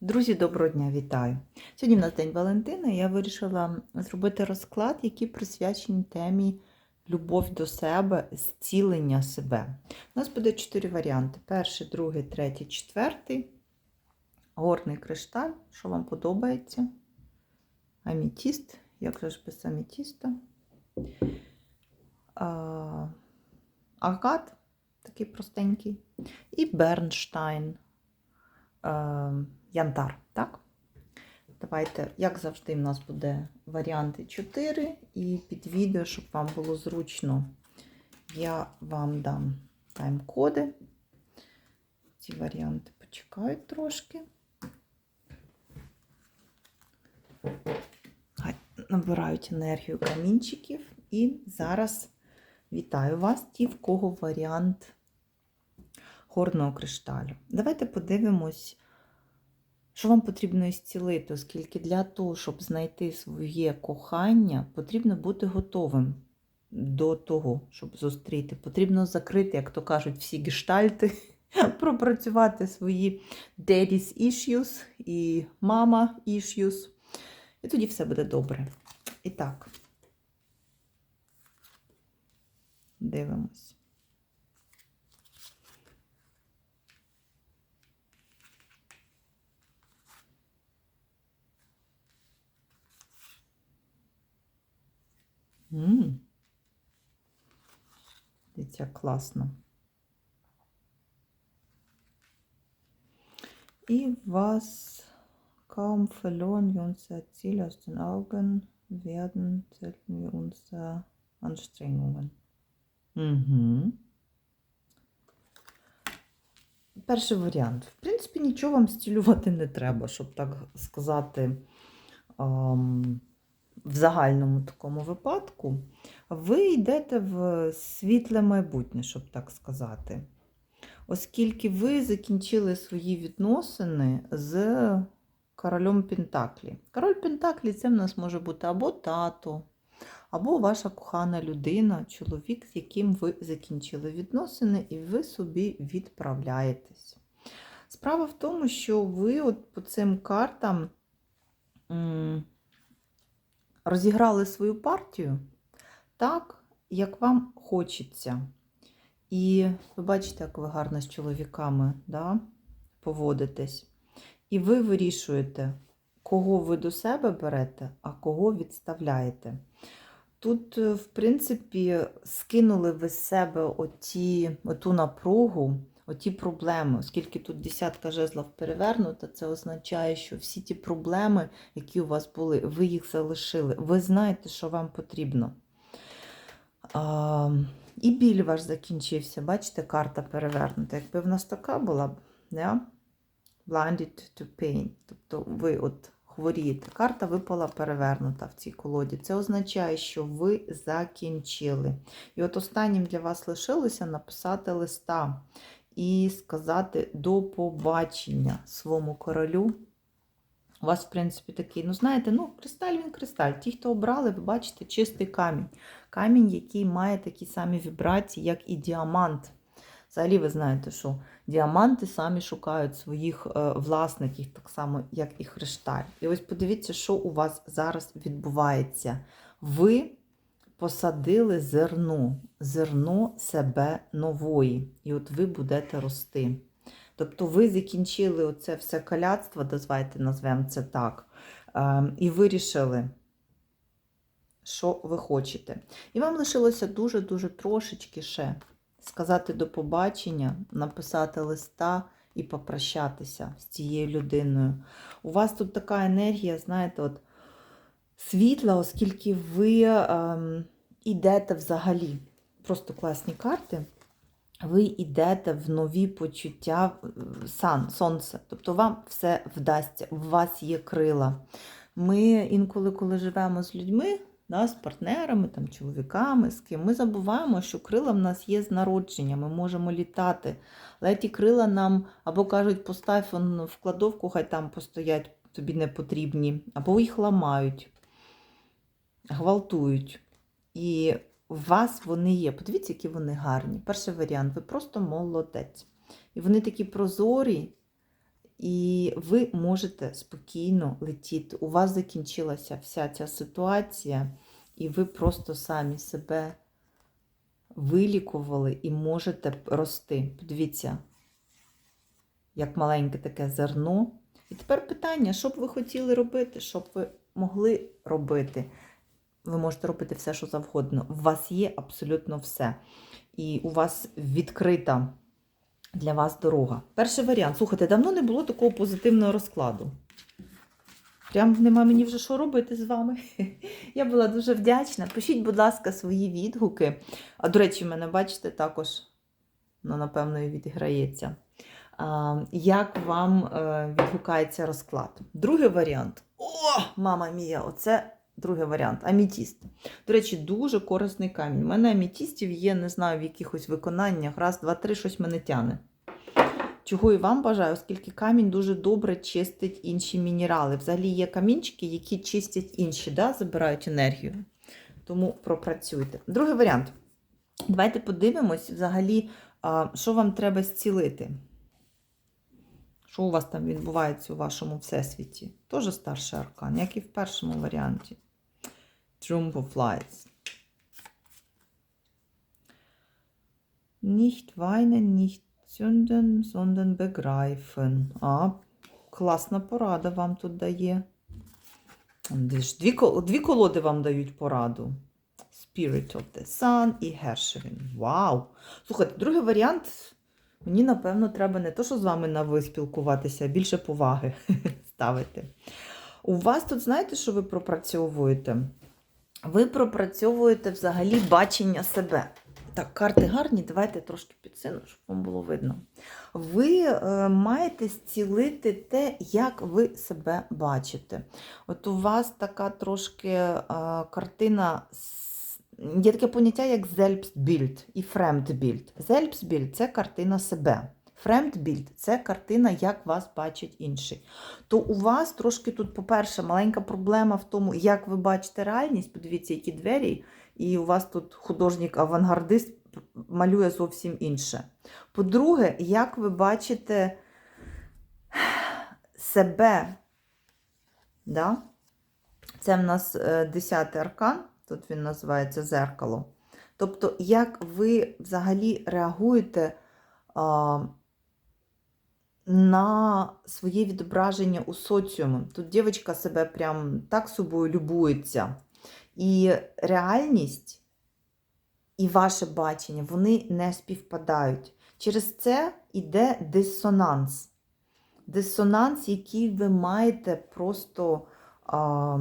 Друзі, доброго дня, вітаю! Сьогодні в нас День Валентина, і я вирішила зробити розклад, який присвячений темі любов до себе, зцілення себе. У нас буде чотири варіанти: перший, другий, третій, четвертий. Горний кришталь, що вам подобається. Амітіст, як же ж без амітіста. Агат, такий простенький. І Бернштайн. Янтар, так? Давайте, як завжди, в нас буде варіанти 4, і під відео, щоб вам було зручно, я вам дам тайм-коди. Ці варіанти почекають трошки. Набирають енергію камінчиків. І зараз вітаю вас, ті, в кого варіант горного кришталю. Давайте подивимось, що вам потрібно ісцілити, оскільки для того, щоб знайти своє кохання, потрібно бути готовим до того, щоб зустріти. Потрібно закрити, як то кажуть, всі гештальти, пропрацювати свої daddy's issues і mama issues. І тоді все буде добре. І так, дивимось. Дивіться, класно. И was kaum verloren wir unser Ziel aus den Augen, werden selten wir unsere Anstrengungen. Угу. Перший варіант. В принципі, нічого вам стілювати не треба, щоб так сказати. ам, в загальному такому випадку, ви йдете в світле майбутнє, щоб так сказати. Оскільки ви закінчили свої відносини з королем Пентаклі. Король Пентаклі це в нас може бути або тато, або ваша кохана людина, чоловік, з яким ви закінчили відносини, і ви собі відправляєтесь. Справа в тому, що ви от по цим картам. Розіграли свою партію так, як вам хочеться. І ви бачите, як ви гарно з чоловіками да, поводитесь. І ви вирішуєте, кого ви до себе берете, а кого відставляєте. Тут, е, в принципі, скинули ви з себе оті, оту напругу, оті проблеми, оскільки тут десятка жезлов перевернута, це означає, що всі ті проблеми, які у вас були, ви їх залишили. Ви знаєте, що вам потрібно. А, і біль ваш закінчився. Бачите, карта перевернута. Якби в нас така була, yeah? blinded to pain. Тобто ви от хворієте. Карта випала перевернута в цій колоді. Це означає, що ви закінчили. І от останнім для вас лишилося написати листа і сказати до побачення своєму королю. У вас, в принципі, такий, ну, знаєте, ну, кристаль він кристаль. Ті, хто обрали, ви бачите, чистий камінь. Камінь, який має такі самі вібрації, як і діамант. Взагалі, ви знаєте, що діаманти самі шукають своїх е, власників, так само, як і кришталь. І ось подивіться, що у вас зараз відбувається. Ви посадили зерно, зерно себе нової, і от ви будете рости. Тобто ви закінчили оце все каляцтво, дозвайте назвемо це так, е, і вирішили, що ви хочете. І вам лишилося дуже-дуже трошечки ще сказати до побачення, написати листа і попрощатися з цією людиною. У вас тут така енергія, знаєте, от світла, оскільки ви ем, йдете взагалі. Просто класні карти. Ви йдете в нові почуття сан, сонце. Тобто вам все вдасться, у вас є крила. Ми інколи, коли живемо з людьми, да, з партнерами, там, чоловіками, з ким, ми забуваємо, що крила в нас є з народження, ми можемо літати. Але ті крила нам або кажуть, постав в кладовку, хай там постоять, тобі не потрібні, або їх ламають, гвалтують. І у вас вони є. Подивіться, які вони гарні. Перший варіант, ви просто молодець. І вони такі прозорі, і ви можете спокійно летіти. У вас закінчилася вся ця ситуація, і ви просто самі себе вилікували і можете рости. Подивіться, як маленьке таке зерно. І тепер питання, що б ви хотіли робити, що б ви могли робити? Ви можете робити все, що завгодно. У вас є абсолютно все. І у вас відкрита для вас дорога. Перший варіант. Слухайте, давно не було такого позитивного розкладу. Прям нема мені вже що робити з вами. Я була дуже вдячна. Пишіть, будь ласка, свої відгуки. А до речі, мене, бачите, також, ну, напевно, і відіграється. Як вам е, відгукається розклад? Другий варіант. О, мама мія, оце другий варіант. Амітіст. До речі, дуже корисний камінь. У мене амітістів є, не знаю, в якихось виконаннях. Раз, два, три, щось мене тяне. Чого і вам бажаю, оскільки камінь дуже добре чистить інші мінерали. Взагалі є камінчики, які чистять інші, да, забирають енергію. Тому пропрацюйте. Другий варіант. Давайте подивимось, взагалі, що вам треба зцілити. Що у вас там відбувається у вашому всесвіті? Тоже старший аркан, як і в першому варіанті. Trump of Lights. Nicht weinen, nicht zünden, sondern begreifen. А, класна порада вам тут дає. Дві, дві колоди вам дають пораду. Spirit of the Sun і Гершевін. Вау! Слухайте, другий варіант. Мені, напевно, треба не то, що з вами на ви спілкуватися, а більше поваги ставити. У вас тут, знаєте, що ви пропрацьовуєте? Ви пропрацьовуєте взагалі бачення себе. Так, карти гарні, давайте трошки підсину, щоб вам було видно. Ви е, маєте зцілити те, як ви себе бачите. От у вас така трошки е, картина. с- Є таке поняття, як Selbstbild і Fremdbild. Selbstbild – це картина себе. Fremdbild – це картина, як вас бачить інший. То у вас трошки тут, по-перше, маленька проблема в тому, як ви бачите реальність. Подивіться, які двері, і у вас тут художник-авангардист малює зовсім інше. По-друге, як ви бачите себе, да? це в нас 10 аркан, тут він називається зеркало. Тобто, як ви взагалі реагуєте а, на своє відображення у соціумі. Тут дівчинка себе прям так собою любується. І реальність і ваше бачення, вони не співпадають. Через це йде дисонанс. Дисонанс, який ви маєте просто а,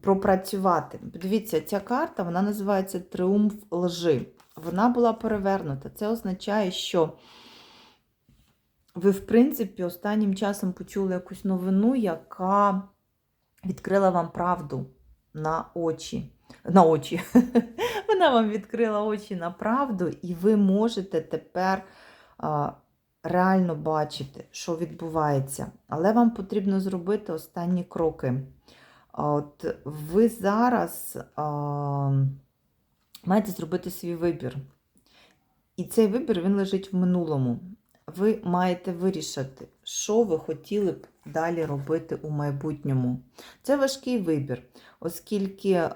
пропрацювати. Подивіться, ця карта вона називається Тріумф лжи. Вона була перевернута. Це означає, що ви, в принципі, останнім часом почули якусь новину, яка відкрила вам правду на очі. На очі. Вона вам відкрила очі на правду, і ви можете тепер реально бачити, що відбувається. Але вам потрібно зробити останні кроки. От ви зараз а, маєте зробити свій вибір. І цей вибір він лежить в минулому. Ви маєте вирішити, що ви хотіли б далі робити у майбутньому. Це важкий вибір, оскільки е,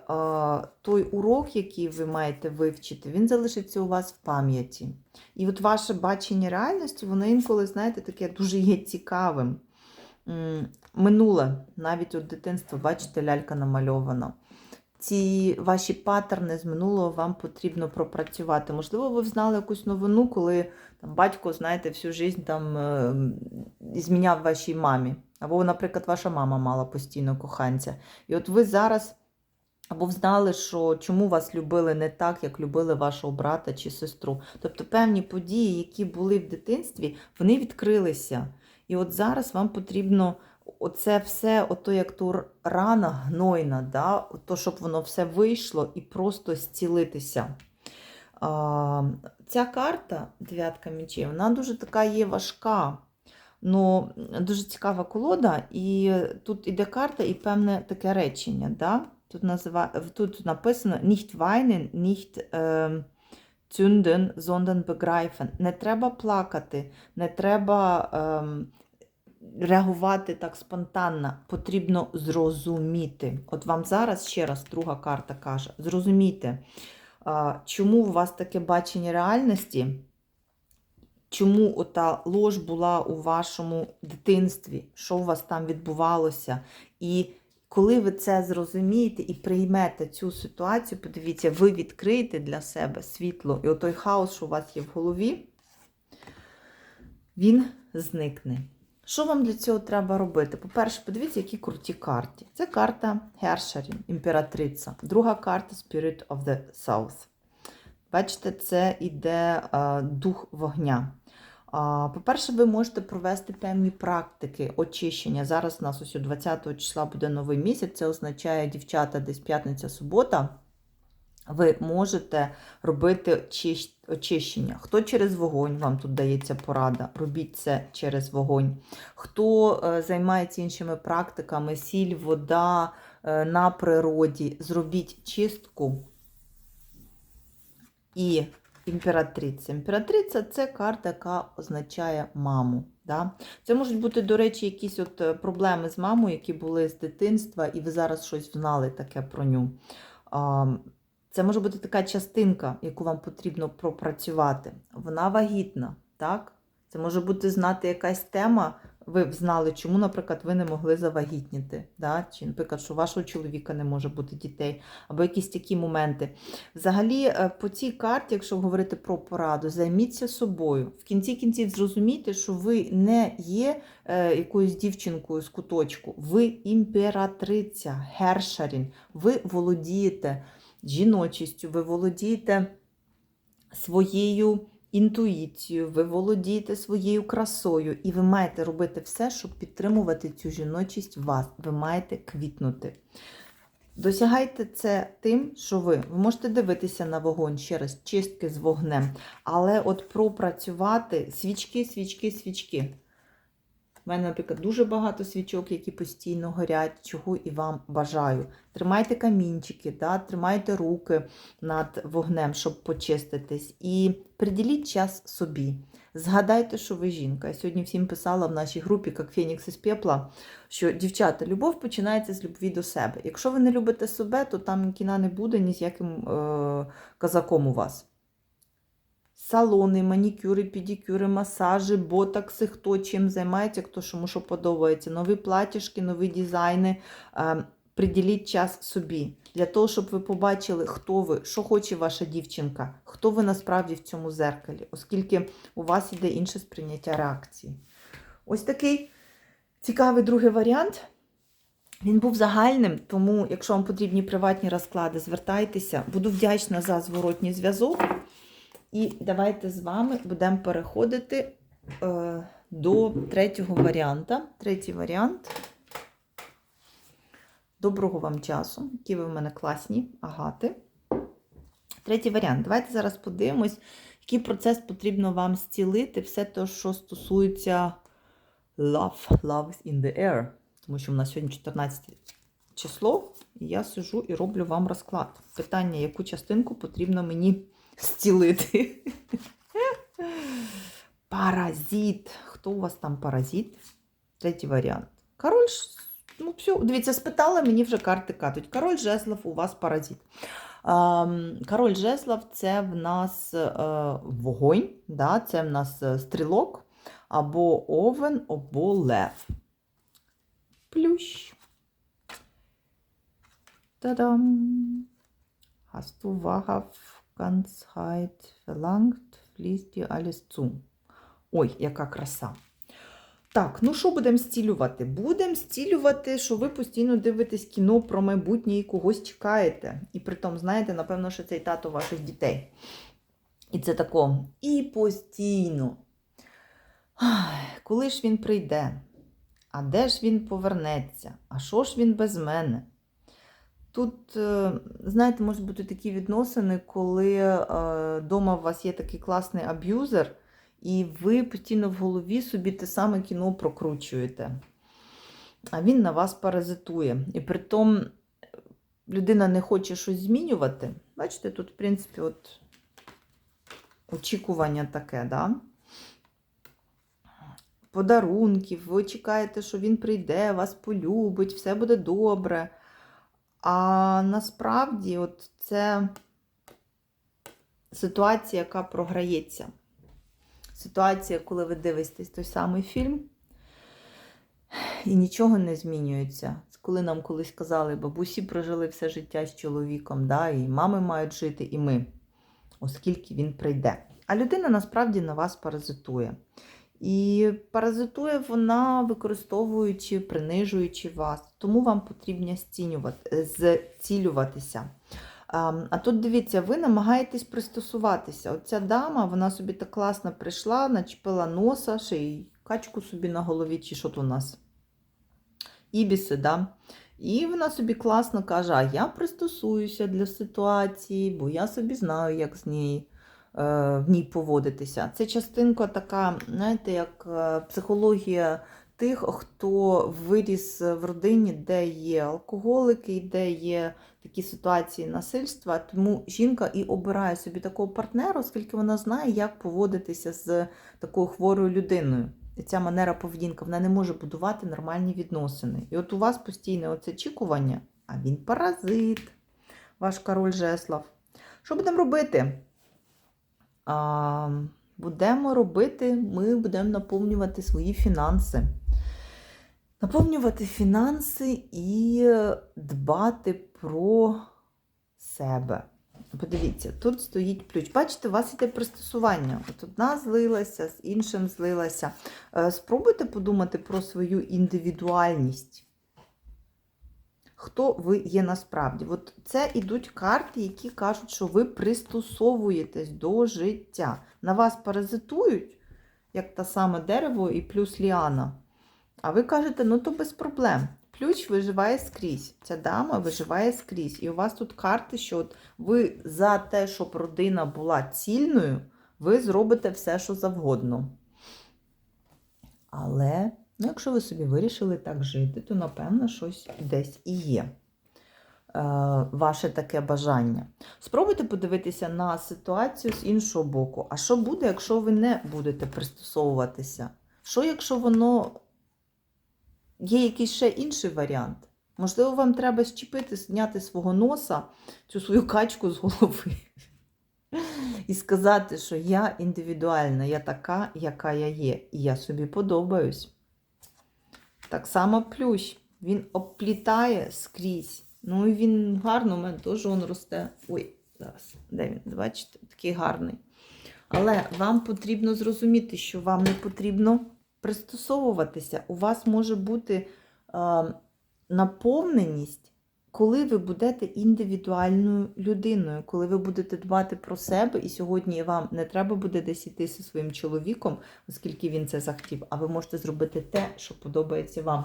той урок, який ви маєте вивчити, він залишиться у вас в пам'яті. І от ваше бачення реальності, воно інколи, знаєте, таке дуже є цікавим. Минуле, навіть у дитинства, бачите, лялька намальована. Ці ваші паттерни з минулого вам потрібно пропрацювати. Можливо, ви знали якусь новину, коли там, батько, знаєте, всю життя там е, зміняв вашій мамі. Або, наприклад, ваша мама мала постійно коханця. І от ви зараз або знали, що чому вас любили не так, як любили вашого брата чи сестру. Тобто певні події, які були в дитинстві, вони відкрилися. І от зараз вам потрібно оце все, ото як то рана гнойна, да? то, щоб воно все вийшло і просто зцілитися. А, ця карта, дев'ятка мечей, вона дуже така є важка. Ну, дуже цікава колода, і тут іде карта і певне таке речення. Да? Тут, назива... тут написано nicht weinen, nicht äh, zünden, sondern begreifen. Не треба плакати, не треба ем, реагувати так спонтанно, потрібно зрозуміти. От вам зараз ще раз друга карта каже: зрозумійте, чому у вас таке бачення реальності, чому ота лож була у вашому дитинстві, що у вас там відбувалося. І коли ви це зрозумієте і приймете цю ситуацію, подивіться, ви відкриєте для себе світло, і отой хаос, що у вас є в голові, він зникне. Що вам для цього треба робити? По-перше, подивіться, які круті карти. Це карта Herrscherin, імператриця. Друга карта Spirit of the South. Бачите, це іде е, дух вогня. А, По-перше, ви можете провести певні практики очищення. Зараз у нас ось 20 числа буде новий місяць. Це означає, дівчата, десь п'ятниця-субота. Ви можете робити очищення. Хто через вогонь, вам тут дається порада, робіть це через вогонь. Хто е, займається іншими практиками, сіль, вода е, на природі, зробіть чистку. І імператриця. Імператриця це карта, яка означає маму. Да? Це можуть бути, до речі, якісь от е, проблеми з мамою, які були з дитинства, і ви зараз щось знали таке про ню. Це може бути така частинка, яку вам потрібно пропрацювати. Вона вагітна, так? Це може бути знати якась тема. Ви б знали, чому, наприклад, ви не могли завагітніти, да? чи, наприклад, що у вашого чоловіка не може бути дітей, або якісь такі моменти. Взагалі, е, по цій карті, якщо говорити про пораду, займіться собою. В кінці кінців зрозумійте, що ви не є е, якоюсь дівчинкою з куточку, ви імператриця, гершарін, ви володієте жіночістю, ви володієте своєю інтуїцією, ви володієте своєю красою, і ви маєте робити все, щоб підтримувати цю жіночість в вас. Ви маєте квітнути. Досягайте це тим, що ви, ви можете дивитися на вогонь ще раз, чистки з вогнем, але от пропрацювати свічки, свічки, свічки. У мене, наприклад, дуже багато свічок, які постійно горять, чого і вам бажаю. Тримайте камінчики, да? тримайте руки над вогнем, щоб почиститись. І приділіть час собі. Згадайте, що ви жінка. Я сьогодні всім писала в нашій групі, як Фенікс із пепла, що дівчата, любов починається з любві до себе. Якщо ви не любите себе, то там кіна не буде ні з яким е- казаком у вас. Салони, манікюри, педикюри, масажі, ботокси, хто чим займається, хто чому що подобається. Нові платіжки, нові дизайни. Е, приділіть час собі для того, щоб ви побачили, хто ви, що хоче ваша дівчинка, хто ви насправді в цьому зеркалі, оскільки у вас іде інше сприйняття реакції. Ось такий цікавий другий варіант. Він був загальним, тому, якщо вам потрібні приватні розклади, звертайтеся. Буду вдячна за зворотній зв'язок. І давайте з вами будемо переходити е, до третього варіанта. Третій варіант. Доброго вам часу, які ви в мене класні, агати. Третій варіант. Давайте зараз подивимось, який процес потрібно вам зцілити, все те, що стосується love, love is in the air. Тому що в нас сьогодні 14 число, і я сижу і роблю вам розклад. Питання, яку частинку потрібно мені зцілити. Паразит. Хто у вас там паразит? Третій варіант. Король, ну все, дивіться, спитала, мені вже карти катуть. Король жезлов, у вас паразит. Ем, Король жезлов це в нас е, вогонь, да? це в нас е, стрілок, або овен, або лев. Плющ. Та-дам! Wahrhaft Ganzheit verlangt, fließt dir alles zu. Ой, яка краса. Так, ну що будемо зцілювати? Будемо зцілювати, що ви постійно дивитесь кіно про майбутнє і когось чекаєте. І при тому, знаєте, напевно, що цей тато ваших дітей. І це тако. І постійно. Коли ж він прийде? А де ж він повернеться? А що ж він без мене? Тут, е, знаєте, можуть бути такі відносини, коли вдома у вас є такий класний аб'юзер, і ви постійно в голові собі те саме кіно прокручуєте. А він на вас паразитує. І при тому людина не хоче щось змінювати. Бачите, тут, в принципі, от очікування таке, да? подарунків, ви чекаєте, що він прийде, вас полюбить, все буде добре. А насправді, от це ситуація, яка програється. Ситуація, коли ви дивитесь той самий фільм, і нічого не змінюється. Коли нам колись казали, бабусі прожили все життя з чоловіком, да, і мами мають жити, і ми, оскільки він прийде. А людина насправді на вас паразитує. І паразитує вона, використовуючи, принижуючи вас. Тому вам потрібно зцілюватися. А, тут дивіться, ви намагаєтесь пристосуватися. Оця дама, вона собі так класно прийшла, начепила носа, ще й качку собі на голові, чи що тут у нас? Ібіси, да? І вона собі класно каже: а я пристосуюся для ситуації, бо я собі знаю, як з неї, е, в ній поводитися. Це частинка така, знаєте, як е, психологія тих, хто виріс в родині, де є алкоголики, де є такі ситуації насильства. Тому жінка і обирає собі такого партнера, оскільки вона знає, як поводитися з такою хворою людиною. І ця манера поведінка вона не може будувати нормальні відносини. І от у вас постійне оце очікування, а він паразит, ваш король Жеслав. Що будемо робити? Будемо робити, ми будемо наповнювати свої фінанси. Наповнювати фінанси і дбати про себе. Подивіться, тут стоїть ключ. Бачите, у вас іде пристосування. От одна злилася, з іншим злилася. Е, Спробуйте подумати про свою індивідуальність. Хто ви є насправді? От це ідуть карти, які кажуть, що ви пристосовуєтесь до життя. На вас паразитують, як та саме дерево і плюс ліана. А ви кажете, ну то без проблем. Ключ виживає скрізь. Ця дама виживає скрізь. І у вас тут карти, що от ви за те, щоб родина була цільною, ви зробите все, що завгодно. Але, ну, якщо ви собі вирішили так жити, то, напевно, щось десь і є. Е, ваше таке бажання. Спробуйте подивитися на ситуацію з іншого боку. А що буде, якщо ви не будете пристосовуватися? Що, якщо воно є якийсь ще інший варіант? Можливо, вам треба щепити, зняти свого носа, цю свою качку з голови. І сказати, що я індивідуальна, я така, яка я є, і я собі подобаюсь. Так само плющ. Він обплітає скрізь. Ну і він гарно, у мене теж він росте. Ой, зараз, де він? Бачите, такий гарний. Але вам потрібно зрозуміти, що вам не потрібно пристосовуватися. У вас може бути е, наповненість, коли ви будете індивідуальною людиною, коли ви будете дбати про себе, і сьогодні вам не треба буде десь іти зі своїм чоловіком, оскільки він це захотів, а ви можете зробити те, що подобається вам.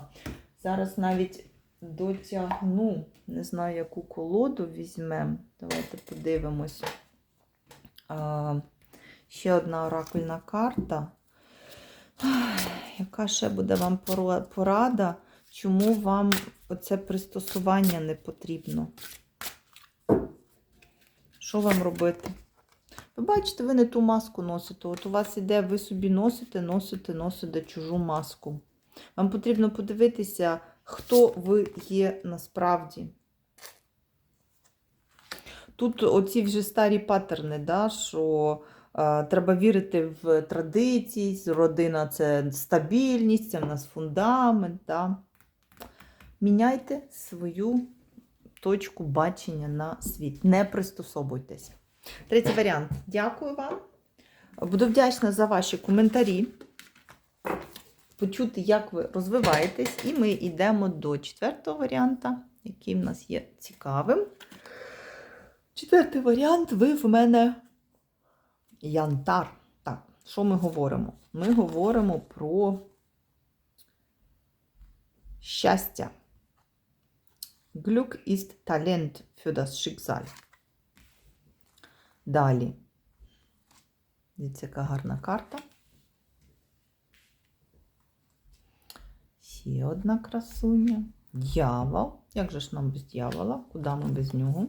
Зараз навіть дотягну, не знаю, яку колоду візьмемо. Давайте подивимось. А, ще одна оракульна карта. Яка ще буде вам порада? Чому вам оце пристосування не потрібно? Що вам робити? Ви бачите, ви не ту маску носите. От у вас іде, ви собі носите, носите, носите чужу маску. Вам потрібно подивитися, хто ви є насправді. Тут оці вже старі паттерни, да, що е, треба вірити в традиції, родина це стабільність, це в нас фундамент. Да. Міняйте свою точку бачення на світ. Не пристосовуйтесь. Третій варіант. Дякую вам. Буду вдячна за ваші коментарі. Почути, як ви розвиваєтесь, і ми йдемо до четвертого варіанта, який в нас є цікавим. Четвертий варіант ви в мене янтар. Так, що ми говоримо? Ми говоримо про щастя. Glück ist Talent für das Schicksal. Далі. Дивіться, яка гарна карта. Ще одна красуня. Дьявол. Як же ж нам без дьявола? Куди ми без нього?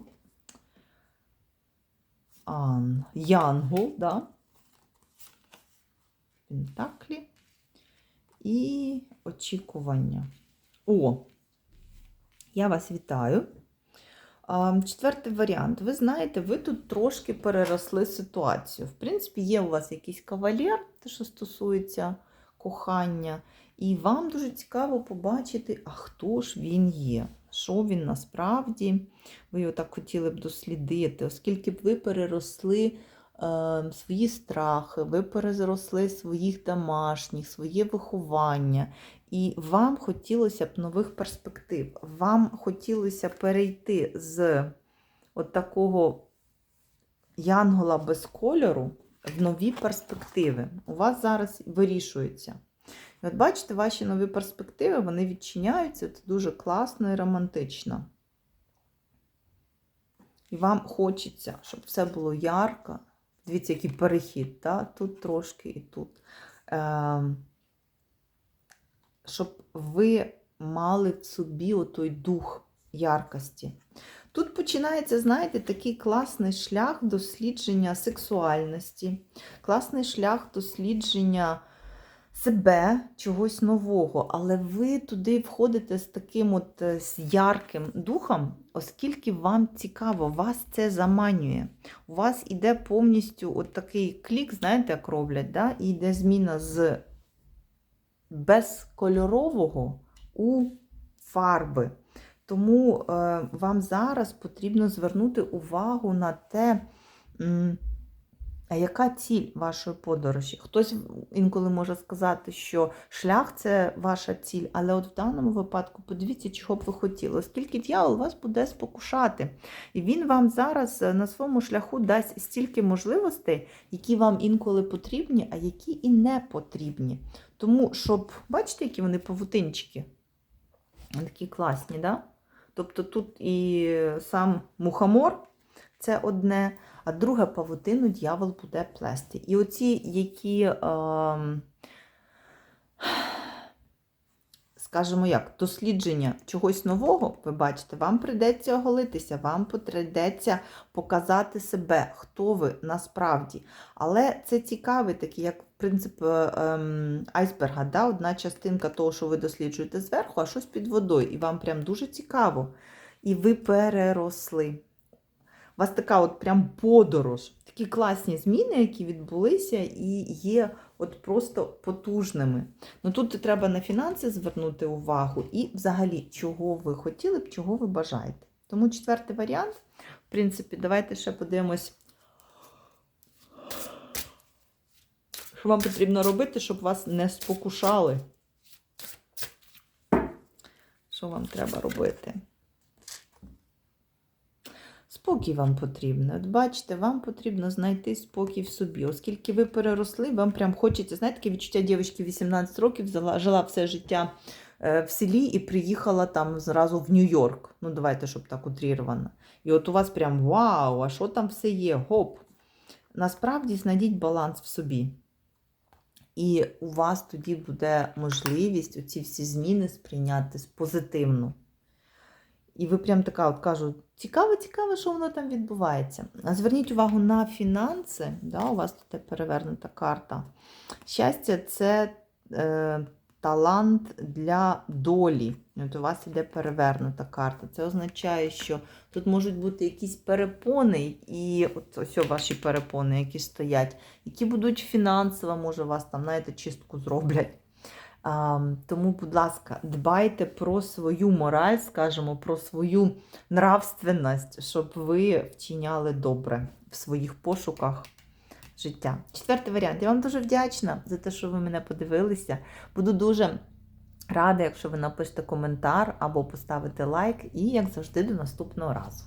Ан. Янгол, да? Пентаклі. і очікування. О, я вас вітаю. Четвертий варіант. Ви знаєте, ви тут трошки переросли ситуацію. В принципі, є у вас якийсь кавалер, те, що стосується кохання, і вам дуже цікаво побачити, а хто ж він є, що він насправді. Ви його так хотіли б дослідити, оскільки б ви переросли свої страхи, ви переросли своїх домашніх, своє виховання. І вам хотілося б нових перспектив. Вам хотілося перейти з от такого янгола без кольору в нові перспективи. У вас зараз вирішується. І от бачите, ваші нові перспективи, вони відчиняються, це дуже класно і романтично. І вам хочеться, щоб все було ярко. Дивіться, який перехід, та? тут трошки і тут. Е, щоб ви мали в собі отой дух яркості. Тут починається, знаєте, такий класний шлях дослідження сексуальності, класний шлях дослідження себе, чогось нового, але ви туди входите з таким от е, з ярким духом, оскільки вам цікаво, вас це заманює. У вас іде повністю от такий клік, знаєте, як роблять, да? і йде зміна з безкольорового у фарби. Тому е, вам зараз потрібно звернути увагу на те, м, а яка ціль вашої подорожі. Хтось інколи може сказати, що шлях це ваша ціль, але от в даному випадку подивіться, чого б ви хотіли, оскільки дьявол вас буде спокушати. І він вам зараз е, на своєму шляху дасть стільки можливостей, які вам інколи потрібні, а які і не потрібні. Тому, щоб, бачите, які вони павутинчики? Такі класні, да? Тобто тут і сам мухомор це одне, а друге павутину дьявол буде плести. І оці, які, е, скажімо як, дослідження чогось нового, ви бачите, вам прийдеться оголитися, вам прийдеться показати себе, хто ви насправді. Але це цікавий такий, як принцип ем, айсберга, да? одна частинка того, що ви досліджуєте зверху, а щось під водою. І вам прям дуже цікаво. І ви переросли. Вас така от прям подорож, такі класні зміни, які відбулися, і є от просто потужними. Ну тут треба на фінанси звернути увагу і взагалі, чого ви хотіли б, чого ви бажаєте. Тому четвертий варіант, в принципі, давайте ще подивимось, що вам потрібно робити, щоб вас не спокушали. Що вам треба робити? Спокій вам потрібно. От бачите, вам потрібно знайти спокій в собі. Оскільки ви переросли, вам прям хочеться, знаєте, таке відчуття дівчинки 18 років, жила, все життя е, в селі і приїхала там зразу в Нью-Йорк. Ну, давайте, щоб так утрірувано. І от у вас прям вау, а що там все є? Гоп. Насправді знайдіть баланс в собі. І у вас тоді буде можливість оці всі зміни сприйняти позитивно. І ви прям така от кажу, цікаво, цікаво, що воно там відбувається. Зверніть увагу на фінанси. Да, У вас тут перевернута карта. Щастя це е, талант для долі. От у вас іде перевернута карта. Це означає, що тут можуть бути якісь перепони, і от ось ваші перепони, які стоять, які будуть фінансово, може, вас там, знаєте, чистку зроблять. Тому, будь ласка, дбайте про свою мораль, скажімо, про свою нравственність, щоб ви вчиняли добре в своїх пошуках життя. Четвертий варіант. Я вам дуже вдячна за те, що ви мене подивилися. Буду дуже рада, якщо ви напишете коментар або поставите лайк. І, як завжди, до наступного разу.